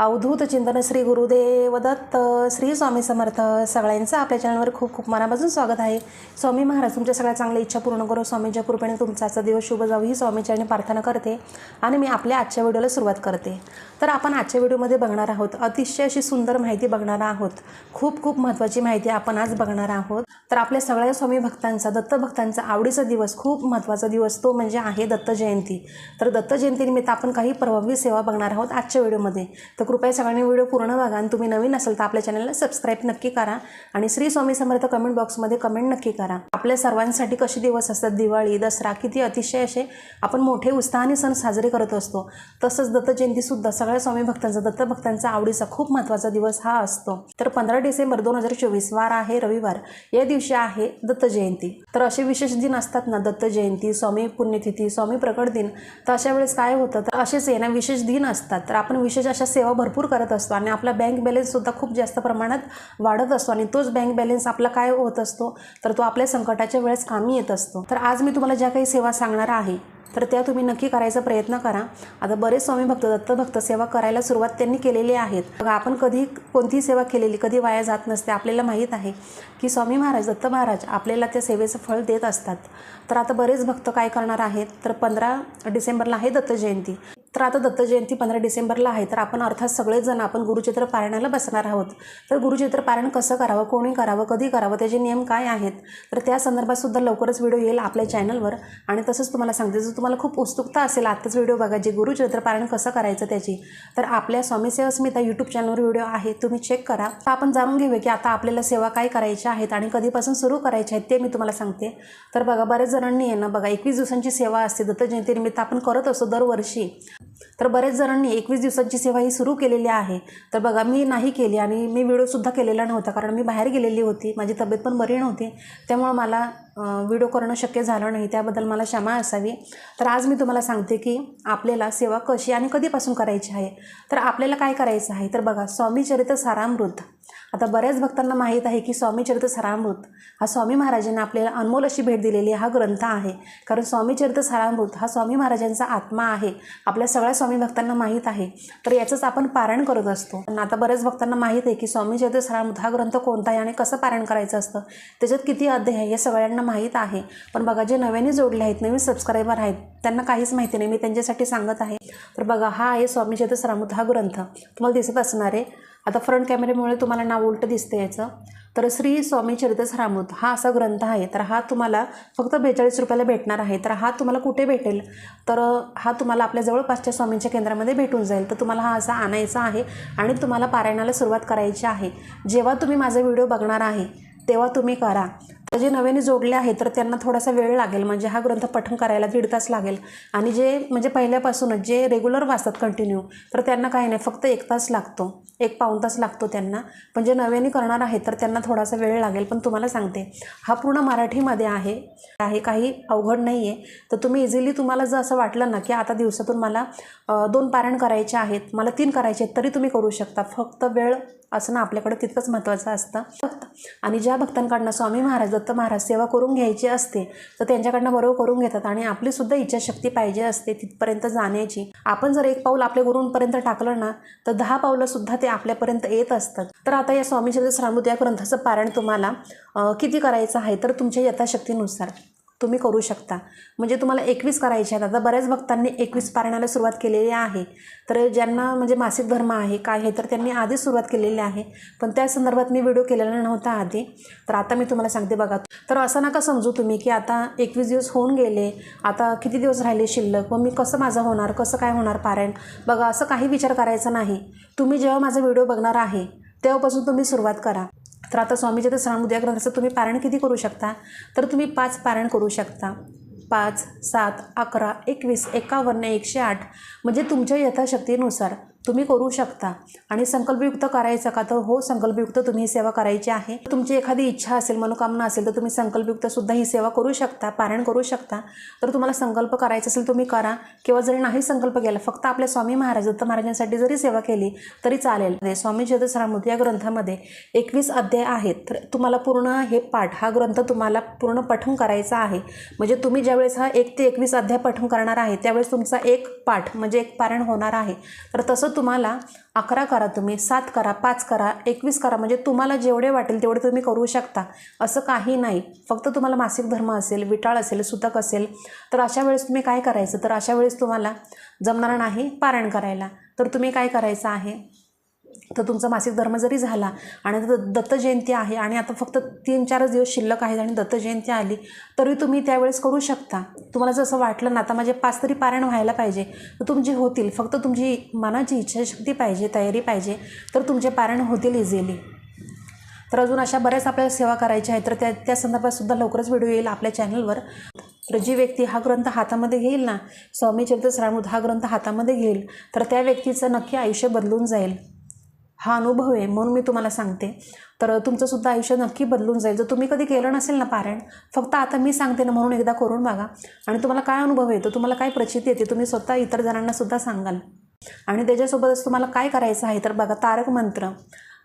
अवधूत चिंतन श्री गुरुदेव दत्त श्री स्वामी समर्थ सगळ्यांचं आपल्या चॅनलवर खूप खूप मनापासून स्वागत आहे. स्वामी महाराज तुमच्या सगळ्या चांगल्या इच्छा पूर्ण करू. स्वामीच्या कृपेने तुमचा आजचा दिवस शुभ जाऊ ही स्वामीचरणी प्रार्थना करते आणि मी आपल्या आजच्या व्हिडिओला सुरुवात करते. तर आपण आजच्या व्हिडिओमध्ये बघणार आहोत अतिशय अशी सुंदर माहिती बघणार आहोत. खूप खूप महत्त्वाची माहिती आपण आज बघणार आहोत. तर आपल्या सगळ्या स्वामी भक्तांचा दत्त भक्तांचा आवडीचा दिवस खूप महत्त्वाचा दिवस तो म्हणजे आहे दत्त जयंती. तर दत्त जयंतीनिमित्त आपण काही प्रभावी सेवा बघणार आहोत आजच्या व्हिडिओमध्ये. तर कृपया सगळ्यांनी व्हिडिओ पूर्ण बघा आणि तुम्ही नवीन असेल तर आपल्या चॅनलला सबस्क्राईब नक्की करा. आणि श्री स्वामी समर्थ कमेंट बॉक्समध्ये कमेंट नक्की करा. आपल्या सर्वांसाठी कसे दिवस असतात? दिवाळी दसरा किती अतिशय असे आपण मोठे उत्साहाने सण साजरे करत असतो. तसंच दत्त जयंतीसुद्धा सगळ्या स्वामी भक्तांचा दत्त भक्तांचा आवडीचा खूप महत्त्वाचा दिवस हा असतो. तर पंधरा डिसेंबर दोन हजार चोवीस वार आहे रविवार. या दिवशी आहे दत्त जयंती. तर असे विशेष दिन असतात ना दत्त जयंती स्वामी पुण्यतिथी स्वामी प्रकट दिन तर अशा वेळेस काय होतं? तर असेच आहे ना विशेष दिन असतात. तर आपण विशेष अशा सेवा भरपूर करत असतो आणि आपला बँक बॅलन्ससुद्धा खूप जास्त प्रमाणात वाढत असतो आणि तोच बँक बॅलन्स आपला काय होत असतो तर तो आपल्या संकटाच्या वेळेस कामी येत असतो. तर आज मी तुम्हाला ज्या काही सेवा सांगणार आहे तर त्या तुम्ही नक्की करायचा प्रयत्न करा. आता बरेच स्वामी भक्त दत्तभक्त सेवा करायला सुरुवात त्यांनी केलेली आहेत. बघा आपण कधी कोणतीही सेवा केलेली कधी वाया जात नसते आपल्याला माहीत आहे की स्वामी महाराज दत्त महाराज आपल्याला त्या सेवेचं फळ देत असतात. तर आता बरेच भक्त काय करणार आहेत तर पंधरा डिसेंबरला आहे दत्त जयंती. तर आता दत्त जयंती पंधरा डिसेंबरला आहे. तर आपण अर्थात सगळेजण आपण गुरुचित्र पारायणाला बसणार आहोत. तर गुरुचित्र पारायण कसं करावं कोणी करावं कधी करावं त्याचे नियम काय आहेत? तर त्या संदर्भात सुद्धा लवकरच व्हिडिओ येईल आपल्या चॅनलवर. आणि तसंच तुम्हाला सांगते जर तुम्हाला खूप उत्सुकता असेल आत्ताच व्हिडिओ बघा जे गुरुचित्र पारायण कसं करायचं त्याची तर आपल्या स्वामी सेवा स्मिता यूट्यूब चॅनलवर व्हिडिओ आहे तुम्ही चेक करा. तर आपण जाणून घेऊया की आता आपल्याला सेवा काय करायच्या आहेत आणि कधीपासून सुरू करायच्या आहेत ते मी तुम्हाला सांगते. तर बघा बऱ्याच जणांनी आहे ना बघा एकवीस दिवसांची सेवा असते. दत्त जयंतीनिमित्त आपण करत असतो दरवर्षी. तर बरेच जणांनी एकवीस दिवसांची सेवा ही सुरू केलेली आहे. तर बघा मी नाही केली आणि मी व्हिडिओसुद्धा केलेला नव्हता कारण मी बाहेर गेलेली होती. माझी तब्येत पण बरी नव्हती. त्यामुळं मला व्हिडिओ करणं शक्य झालं नाही. त्याबद्दल मला क्षमा असावी. तर आज मी तुम्हाला सांगते की आपल्याला सेवा कशी आणि कधीपासून करायची आहे? तर आपल्याला काय करायचं आहे? तर बघा स्वामीचरित सारामृत. आता बऱ्याच भक्तांना माहीत आहे की स्वामीचरित सारामृत हा स्वामी महाराजांनी आपल्याला अनमोल अशी भेट दिलेली हा ग्रंथ आहे. कारण स्वामीचरित सारामृत हा स्वामी महाराजांचा आत्मा आहे. आपल्या सगळ्या स्वामी भक्तांना माहीत आहे. तर याचंच आपण पारायण करत असतो. पण आता बऱ्याच भक्तांना माहीत आहे की स्वामीचरित सारामृत हा ग्रंथ कोणता आहे आणि कसं पारायण करायचं असतं? त्याच्यात किती अध्याय आहे हे सगळ्यांना माहीत आहे. पण बघा जे नव्याने जोडले आहेत नवीन सबस्क्रायबर आहेत त्यांना काहीच माहिती नाही. मी त्यांच्यासाठी सांगत आहे. तर बघा हा आहे स्वामीचरित सारामृत हा ग्रंथ. तुम्हाला दिसत असणार आहे. आता फ्रंट कॅमेऱ्यामुळे तुम्हाला नाव उलटं दिसतं याचं. तर श्री स्वामी चरितस रामूत हा असा ग्रंथ आहे. तर हा तुम्हाला फक्त बेचाळीस रुपयाला भेटणार आहे. तर हा तुम्हाला कुठे भेटेल? तर हा तुम्हाला आपल्या जवळपासच्या स्वामींच्या केंद्रामध्ये भेटून जाईल. तर तुम्हाला हा असा आणायचा आहे आणि तुम्हाला पारायणाला सुरुवात करायची आहे. जेव्हा तुम्ही माझा व्हिडिओ बघणार आहे तेव्हा तुम्ही करा. जे नव्याने जोडले आहेत तर त्यांना थोडासा वेळ लागेल. म्हणजे हा ग्रंथ पठण करायला दीड तास लागेल. आणि जे म्हणजे पहिल्यापासूनच जे रेग्युलर वाचतात कंटिन्यू तर त्यांना काही नाही फक्त एक तास लागतो. एक पाऊण तास लागतो त्यांना. पण जे नव्याने करणार आहेत तर त्यांना थोडासा वेळ लागेल. पण तुम्हाला सांगते हा पूर्ण मराठीमध्ये आहे. आहे काही अवघड नाही आहे तर तुम्ही इझिली तुम्हाला जर असं वाटलं ना की आता दिवसातून मला दोन पारायण करायचे आहेत मला तीन करायचे आहेत तरी तुम्ही करू शकता. फक्त वेळ असणं आपल्याकडे तितकंच महत्त्वाचं असतं. फक्त आणि ज्या भक्तांकडनं स्वामी महाराज दत्त महाराज सेवा करून घ्यायची असते. तर त्यांच्याकडनं बरोबर करून घेतात आणि आपली सुद्धा इच्छाशक्ती पाहिजे असते तिथपर्यंत जाण्याची. आपण जर एक पाऊल आपल्या गुरूंपर्यंत टाकलं ना तर दहा पावलंसुद्धा ते आपल्यापर्यंत येत असतात. तर आता या स्वामीचरित्र श्रामूत या ग्रंथाचं पारायण तुम्हाला किती करायचं आहे? तर तुमच्या यथाशक्तीनुसार. तुम्ही करू शकता. म्हणजे तुम्हाला एकवीस करायचे आहेत. आता बऱ्याच भक्तांनी एकवीस पारायणाला सुरुवात केलेली आहे. तर ज्यांना म्हणजे मासिक धर्म आहे काय आहे तर त्यांनी आधीच सुरुवात केलेली आहे. पण त्या संदर्भात मी व्हिडिओ केलेला नव्हता आधी. तर आता मी तुम्हाला सांगते बघा. तर असं नका समजू तुम्ही की आता एकवीस दिवस होऊन गेले. आता किती दिवस राहिले शिल्लक? मग मी कसं माझं होणार? कसं काय होणार पारायण? बघा असं काही विचार करायचा नाही. तुम्ही जेव्हा माझा व्हिडिओ बघणार आहे तेव्हापासून तुम्ही सुरुवात करा. तर आता स्वामीच्या तर उद्या ग्रंथाचं तुम्ही पारायण किती करू शकता? तर तुम्ही पाच पारायण करू शकता. पाच सात अकरा एकवीस एकावन्न एकशे आठ. म्हणजे तुमच्या यथाशक्तीनुसार. तुम्ही करू शकता. आणि संकल्पयुक्त करायचं का? तर हो संकल्पयुक्त तुम्ही सेवा करायची आहे. तुमची एखादी इच्छा असेल मनोकामना असेल तर तुम्ही संकल्पयुक्त सुद्धा ही सेवा करू शकता पारायण करू शकता. तर तुम्हाला संकल्प करायचा असेल तुम्ही करा. किंवा जरी नाही संकल्प केला फक्त आपल्या स्वामी महाराज दत्त महाराजांसाठी जरी सेवा केली तरी चालेल. म्हणजे स्वामी जगदसरामूर्ती या ग्रंथामध्ये एकवीस अध्याय आहेत. तर तुम्हाला पूर्ण हे पाठ हा ग्रंथ तुम्हाला पूर्ण पठण करायचा आहे. म्हणजे तुम्ही ज्यावेळेस हा एक ते एकवीस अध्याय पठण करणार आहे त्यावेळेस तुमचा एक पाठ म्हणजे एक पारायण होणार आहे. तर तसं तुम्हाला अकरा करा तुम्ही सात करा पाच करा एकवीस करा म्हणजे तुम्हाला जेवढे वाटेल तेवढे तुम्ही करू शकता. असं काही नाही. फक्त तुम्हाला मासिक धर्म असेल विटाळ असेल सुतक असेल तर अशा वेळेस तुम्ही काय करायचं? तर अशा वेळेस तुम्हाला जमणार नाही पारायण करायला. तर तुम्ही काय करायचं आहे? तर तुमचा मासिक धर्म जरी झाला आणि आता दत्त जयंती आहे आणि आता फक्त तीन चारच दिवस शिल्लक आहेत आणि दत्त जयंती आली तरी तुम्ही त्यावेळेस करू शकता. तुम्हाला जसं वाटलं ना आता माझे पाच तरी पारायण व्हायला पाहिजे तर तुमची होतील फक्त तुमची मनाची इच्छाशक्ती पाहिजे तयारी पाहिजे तर तुमचे पारायण होतील इझिली तर अजून अशा बऱ्याच आपल्याला सेवा करायच्या आहेत तर त्या त्या संदर्भातसुद्धा लवकरच व्हिडिओ येईल आपल्या चॅनलवर तर जी व्यक्ती हा ग्रंथ हातामध्ये घेईल ना स्वामी चरित्र हा ग्रंथ हातामध्ये घेईल तर त्या व्यक्तीचं नक्की आयुष्य बदलून जाईल. हा अनुभव आहे म्हणून मी तुम्हाला सांगते. तर तुमचंसुद्धा आयुष्य नक्की बदलून जाईल. जर तुम्ही कधी केलं नसेल ना पारायण फक्त आता मी सांगते ना म्हणून एकदा करून बघा. आणि तुम्हाला काय अनुभव येतो तुम्हाला काय प्रचिती येते तुम्ही स्वतः इतर जणांनासुद्धा सांगाल. आणि त्याच्यासोबतच तुम्हाला काय करायचं आहे तर बघा तारक मंत्र.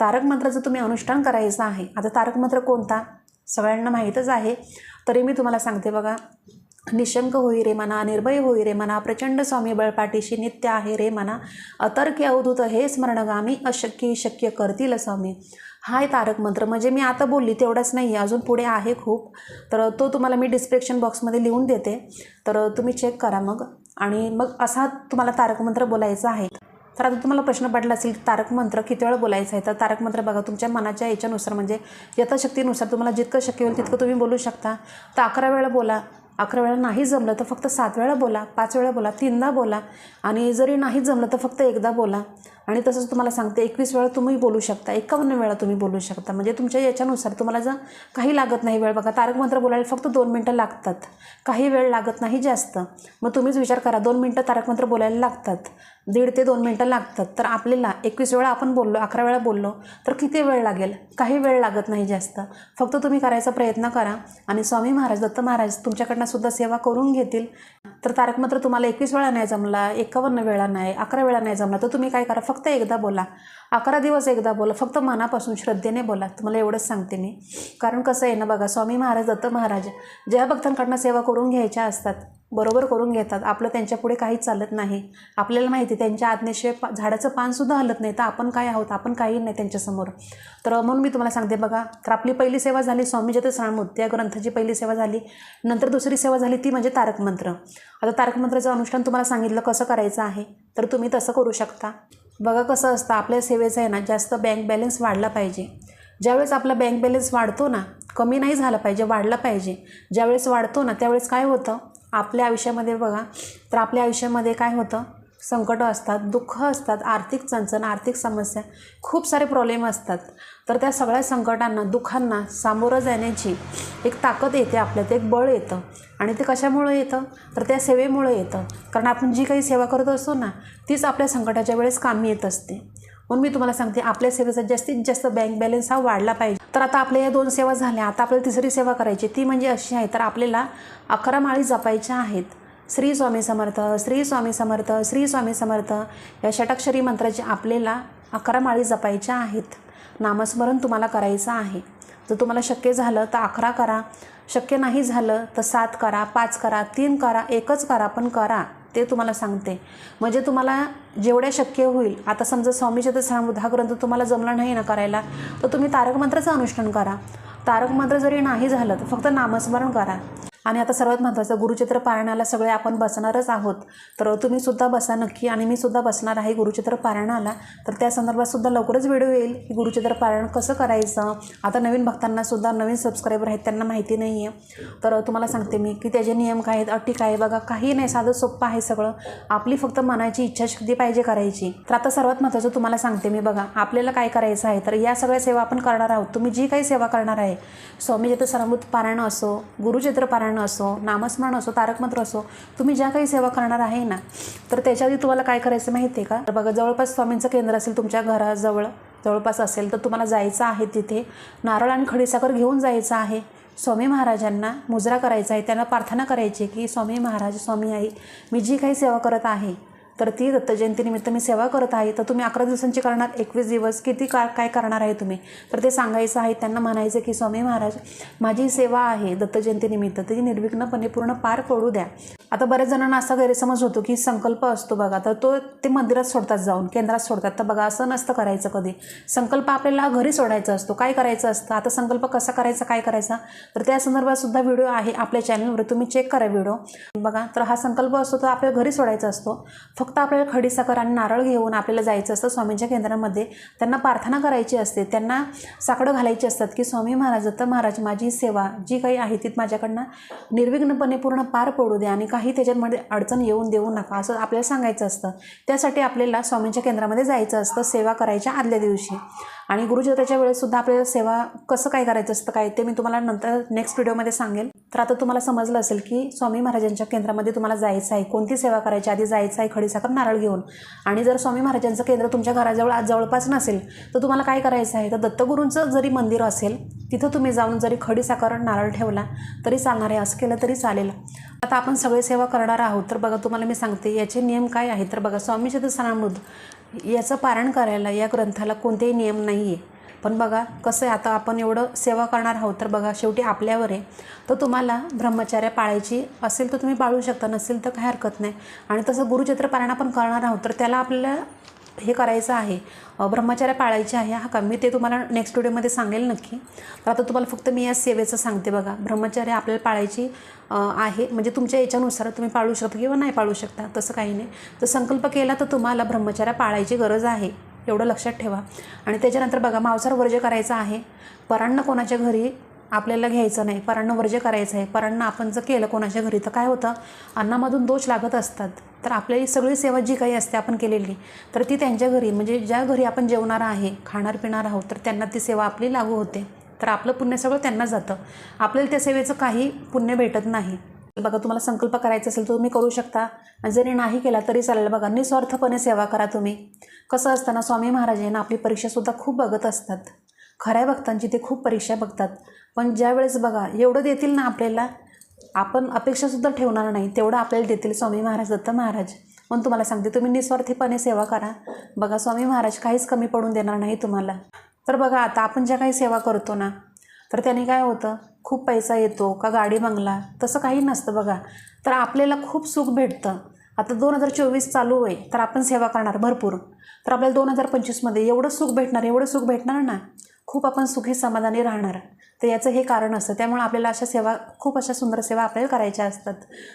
तारक मंत्राचं तुम्ही अनुष्ठान करायचं आहे. आता तारक मंत्र कोणता? सगळ्यांना माहीतच आहे. तरी मी तुम्हाला सांगते बघा. निशंक होई रे मना निर्भय होई रे मना प्रचंड स्वामी बळपाठीशी नित्य आहे रे मना. अतर्क्य अवधूत हे स्मरणगामी अशक्य शक्य करतील स्वामी. हाय तारक मंत्र म्हणजे मी आता बोलली तेवढंच नाही अजून पुढे आहे खूप. तर तो तुम्हाला मी डिस्क्रिप्शन बॉक्समध्ये लिहून देते. तर तुम्ही चेक करा मग. आणि मग असा तुम्हाला तारक मंत्र बोलायचा आहे. तर आता तुम्हाला प्रश्न पडला असेल तारक मंत्र किती वेळा बोलायचं आहे? तर तारक मंत्र बघा तुमच्या मनाच्या याच्यानुसार म्हणजे यथाशक्तीनुसार तुम्हाला जितकं शक्य होईल तितकं तुम्ही बोलू शकता. तर अकरा वेळा बोला. अकरा वेळा नाही जमलं तर फक्त सात वेळा बोला पाच वेळा बोला तीनदा बोला. आणि जरी नाही जमलं तर फक्त एकदा बोला. आणि तसंच तुम्हाला सांगते एकवीस वेळा तुम्ही बोलू शकता एकावन्न वेळा तुम्ही बोलू शकता. म्हणजे तुमच्या याच्यानुसार तुम्हाला जर काही लागत नाही वेळ बघा तारक मंत्र बोलायला फक्त दोन मिनटं लागतात. काही वेळ लागत नाही जास्त. मग तुम्हीच विचार करा दोन मिनटं तारक मंत्र बोलायला लागतात. दीड ते दोन मिनटं लागतात. तर आपल्याला एकवीस वेळा आपण बोललो अकरा वेळा बोललो तर किती वेळ लागेल? काही वेळ लागत नाही जास्त. फक्त तुम्ही करायचा प्रयत्न करा. आणि स्वामी महाराज दत्त महाराज तुमच्याकडनं सुद्धा सेवा करून घेतील. तर तारक मंत्र तुम्हाला एकवीस वेळा नाही जमला एकावन्न वेळा नाही अकरा वेळा नाही जमला तर तुम्ही काय करा? फक्त एकदा बोला. अकरा दिवस एकदा बोला. फक्त मनापासून श्रद्धेने बोला. तुम्हाला एवढंच सांगते मी. कारण कसं आहे ना बघा स्वामी महाराज दत्त महाराज ज्या भक्तांकडनं सेवा करून घ्यायच्या असतात. बरोबर करून घेतात. आपलं त्यांच्यापुढे काहीच चालत नाही. आपल्याला माहिती त्यांच्या आज्ञेशिवाय पा झाडाचं पानसुद्धा हलत नाही. तर आपण काय आहोत? आपण काही नाही त्यांच्यासमोर. तर म्हणून मी तुम्हाला सांगते बघा तर आपली पहिली सेवा झाली स्वामी जत श्राणमूर्ती या ग्रंथाची पहिली सेवा झाली. नंतर दुसरी सेवा झाली ती म्हणजे तारकमंत्र आता तारकमंत्राचं अनुष्ठान तुम्हाला सांगितलं कसं करायचं आहे? तर तुम्ही तसं करू शकता. बघा कसं असतं आपल्या सेवेचं आहे ना जास्त बँक बॅलन्स वाढला पाहिजे. ज्यावेळेस आपला बँक बॅलन्स वाढतो ना कमी नाही झाला पाहिजे वाढला पाहिजे. ज्यावेळेस वाढतो ना त्यावेळेस काय होतं? आपल्या आयुष्यामध्ये बघा तर आपल्या आयुष्यामध्ये काय होतं? संकटं असतात दुःख असतात आर्थिक चणचण आर्थिक समस्या खूप सारे प्रॉब्लेम असतात. तर त्या सगळ्या संकटांना दुःखांना सामोरं जाण्याची एक ताकद येते आपल्यात एक बळ येतं. आणि ते कशामुळं येतं? तर त्या सेवेमुळं येतं. कारण आपण जी काही सेवा करत असतो ना तीच आपल्या संकटाच्या वेळेस कामी येत असते. म्हणून मी तुम्हाला सांगते आपल्या सेवेचा जास्तीत जास्त बँक बॅलन्स हा वाढला पाहिजे. तर आता आपल्या या दोन सेवा झाल्या आता आपल्याला तिसरी सेवा करायची ती म्हणजे अशी आहे तर आपल्याला अकरा माळी जपायच्या आहेत. श्री स्वामी समर्थ श्री स्वामी समर्थ श्री स्वामी समर्थ या षटाक्षरी मंत्राची आपल्याला अकरा माळी जपायच्या आहेत. नामस्मरण तुम्हाला करायचं आहे. जर तुम्हाला शक्य झालं तर अकरा करा शक्य नाही झालं तर सात करा पाच करा तीन करा एकच करा पण करा. ते तुम्हाला सांगते. म्हणजे तुम्हाला जेवढ्या शक्य होईल आता समजा स्वामीच्या तर सांगू हा ग्रंथ तुम्हाला जमला नाही ना करायला तर तुम्ही तारक मंत्राचं अनुष्ठान करा. तारक मंत्र जरी नाही झालं तर फक्त नामस्मरण करा. आणि आता सर्वात महत्त्वाचं गुरुचित्र पारायणाला सगळे आपण बसणारच आहोत. तर तुम्ही सुद्धा बसा नक्की आणि मी सुद्धा बसणार आहे गुरुचित्र पारायणाला. तर त्या संदर्भात सुद्धा लवकरच व्हिडिओ येईल की गुरुचित्र पारायण कसं करायचं. आता नवीन भक्तांना सुद्धा नवीन सबस्क्रायबर आहेत त्यांना माहिती नाही आहे तर तुम्हाला सांगते मी की त्याचे नियम काय आहेत अटी काय बघा काही नाही साधं सोपं आहे सगळं. आपली फक्त मनाची इच्छाशक्ती पाहिजे करायची. तर आता सर्वात महत्त्वाचं तुम्हाला सांगते मी बघा आपल्याला काय करायचं आहे? तर या सगळ्या सेवा आपण करणार आहोत. तुम्ही जी काही सेवा करणार आहे स्वामी जिथं सरमृत पारायण असो गुरुचित्र पारायण असो नामस्मरण असो तारक मंत्र असो तुम्ही ज्या काही सेवा करणार आहे ना तर त्याच्या आधी तुम्हाला काय करायचं माहिती आहे का? तर बघा जवळपास स्वामींचं केंद्र असेल तुमच्या घराजवळ जवळपास असेल तर तुम्हाला जायचं आहे तिथे. नारळ आणि खडीसाखर घेऊन जायचं आहे. स्वामी महाराजांना मुजरा करायचा आहे त्यांना प्रार्थना करायची की स्वामी महाराज स्वामी आई मी जी काही सेवा करत आहे तर ती दत्त जयंतीनिमित्त मी सेवा करत आहे. तर तुम्ही अकरा दिवसांची करणार एकवीस दिवस किती का काय करणार आहे तुम्ही? तर ते सांगायचं आहे त्यांना म्हणायचं की स्वामी महाराज माझी सेवा आहे दत्त जयंतीनिमित्त ती निर्विघ्नपणे पूर्ण पार पडू द्या. आता बऱ्याच जणांना असा गैरसमज होतो की संकल्प असतो बघा तर तो ते मंदिरात सोडतात जाऊन केंद्रात सोडतात. तर बघा असं नसतं करायचं कधी. संकल्प आपल्याला घरी सोडायचा असतो. काय करायचं असतं? आता संकल्प कसा करायचा काय करायचा? तर त्या संदर्भात सुद्धा व्हिडिओ आहे आपल्या चॅनलवर तुम्ही चेक करा व्हिडिओ. बघा तर हा संकल्प असतो तो आपल्याला घरी सोडायचा असतो. फक्त आपल्याला खडीसाखर आणि नारळ घेऊन आपल्याला जायचं असतं स्वामींच्या केंद्रामध्ये. त्यांना प्रार्थना करायची असते. त्यांना साकडं घालायची असतात की स्वामी महाराज दत्त महाराज माझी सेवा जी काही आहे ती माझ्याकडनं निर्विघ्नपणे पूर्ण पार पडू द्या आणि काही त्याच्यामध्ये अडचण येऊन देऊ नका असं आपल्याला सांगायचं असतं. त्यासाठी आपल्याला स्वामींच्या केंद्रामध्ये जायचं असतं सेवा करायच्या आदल्या दिवशी. आणि गुरुचरित्राच्या वेळेससुद्धा आपल्याला सेवा कसं काय करायचं असतं काय ते मी तुम्हाला नंतर नेक्स्ट व्हिडिओमध्ये सांगेल. तर आता तुम्हाला समजलं असेल की स्वामी महाराजांच्या केंद्रामध्ये तुम्हाला जायचं आहे कोणती सेवा करायची आधी जायचं आहे खडीसाखर नारळ घेऊन. आणि जर स्वामी महाराजांचं केंद्र तुमच्या घराजवळ आज जवळपास नसेल तर तुम्हाला काय करायचं आहे? तर दत्तगुरूंचं जरी मंदिर असेल तिथं तुम्ही जाऊन जरी खडीसाखर नारळ ठेवला तरी चालणार आहे असं केलं तरी चालेल. आता आपण सगळे सेवा करणार आहोत तर बघा तुम्हाला मी सांगते याचे नियम काय आहेत? तर बघा स्वामी शतस्थानामृत याचं पारण करायला या ग्रंथाला कोणतेही नियम नाही आहे पण बघा कसं आहे आता आपण एवढं सेवा करणार आहोत तर बघा शेवटी आपल्यावर आहे. तर तुम्हाला ब्रह्मचार्य पाळायची असेल तर तुम्ही पाळू शकता नसेल तर काही हरकत नाही. आणि तसं गुरुचित्र पारायण आपण करणार आहोत तर त्याला आपल्याला हे करायचं आहे. ब्रह्मचार्य पाळायचे आहे हा का? मी ते तुम्हाला नेक्स्ट व्हिडिओमध्ये सांगेल नक्की. तर आता तुम्हाला फक्त मी या सेवेचं सांगते बघा. ब्रह्मचार्य आपल्याला पाळायची आहे. म्हणजे तुमच्या याच्यानुसार तुम्ही पाळू शकता किंवा नाही पाळू शकता तसं काही नाही. तर संकल्प केला तर तुम्हाला ब्रह्मचार्य पाळायची गरज आहे. एवढं लक्षात ठेवा. आणि त्याच्यानंतर बघा मांसाहार वर्ज्य करायचं आहे. परांना कोणाच्या घरी आपल्याला घ्यायचं नाही. परांना वर्ज्य करायचं आहे. परांना आपण जर केलं कोणाच्या घरी तर काय होतं? अन्नामधून दोष लागत असतात. तर आपली सगळी सेवा जी काही असते आपण केलेली तर ती त्यांच्या घरी म्हणजे ज्या घरी आपण जेवणार आहे खाणार पिणार आहोत तर त्यांना ती सेवा आपली लागू होते. तर आपलं पुण्य सगळं त्यांना जातं. आपल्याला त्या सेवेचं काही पुण्य भेटत नाही. बघा तुम्हाला संकल्प करायचा असेल तर तुम्ही करू शकता. आणि जरी नाही केला तरी चालेल. बघा निस्वार्थपणे सेवा करा तुम्ही. कसं असताना स्वामी महाराज आहे ना आपली परीक्षासुद्धा खूप बघत असतात. खऱ्या भक्तांची ते खूप परीक्षा बघतात. पण ज्यावेळेस बघा एवढं देतील ना आपल्याला आपण अपेक्षासुद्धा ठेवणार नाही. तेवढं आपल्याला देतील स्वामी महाराज दत्त महाराज. म्हणून तुम्हाला सांगते तुम्ही निस्वार्थीपणे सेवा करा. बघा स्वामी महाराज काहीच कमी पडून देणार नाही तुम्हाला. तर बघा आता आपण ज्या काही सेवा करतो ना तर त्याने काय होतं? खूप पैसा येतो का गाडी बंगला तसं काही नसतं बघा. तर आपल्याला खूप सुख भेटतं. आता दोन हजार चोवीस चालू आहे तर आपण सेवा करणार भरपूर. तर आपल्याला दोन हजार पंचवीसमध्ये एवढं सुख भेटणार एवढं सुख भेटणार ना? खूप आपण सुखी समाधानी राहणार. तर याचं हे कारण असतं. त्यामुळे आपल्याला अशा सेवा खूप अशा सुंदर सेवा आपल्याला करायच्या असतात.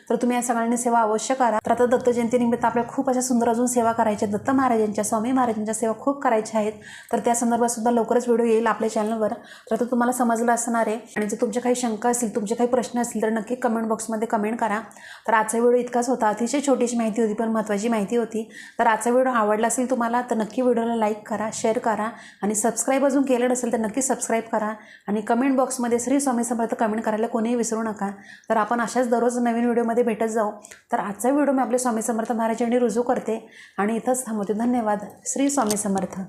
तर तुम्ही या सगळ्यांनी सेवा अवश्य करा. तर आता दत्त जयंतीनिमित्त आपल्याला खूप अशा सुंदर अजून सेवा करायच्या दत्त महाराजांच्या स्वामी महाराजांच्या सेवा खूप करायच्या आहेत. तर त्या संदर्भात सुद्धा लवकरच व्हिडिओ येईल आपल्या चॅनलवर. तर आता तुम्हाला समजलं असणार आहे. आणि जर तुमच्या काही शंका असतील तुमचे काही प्रश्न असतील तर नक्की कमेंट बॉक्समध्ये कमेंट करा. तर आजचा व्हिडिओ इतकाच होता. अतिशय छोटीशी माहिती होती पण महत्त्वाची माहिती होती. तर आजचा व्हिडिओ आवडला असेल तुम्हाला तर नक्की व्हिडिओला लाईक करा शेअर करा. आणि सबस्क्राईब अजून केलं नसेल तर नक्की सबस्क्राईब करा आणि कमेंट बॉक्समध्ये श्री स्वामी समर्थ कमेंट करायला कोणीही विसरू नका. तर आपण अशाच दररोज नवीन व्हिडिओमध्ये भेटत जाऊ. तर आजचा व्हिडिओ मी आपले स्वामी समर्थ महाराज यांनी रुजू करते. आणि इथंच थांबवते. धन्यवाद. श्री स्वामी समर्थ.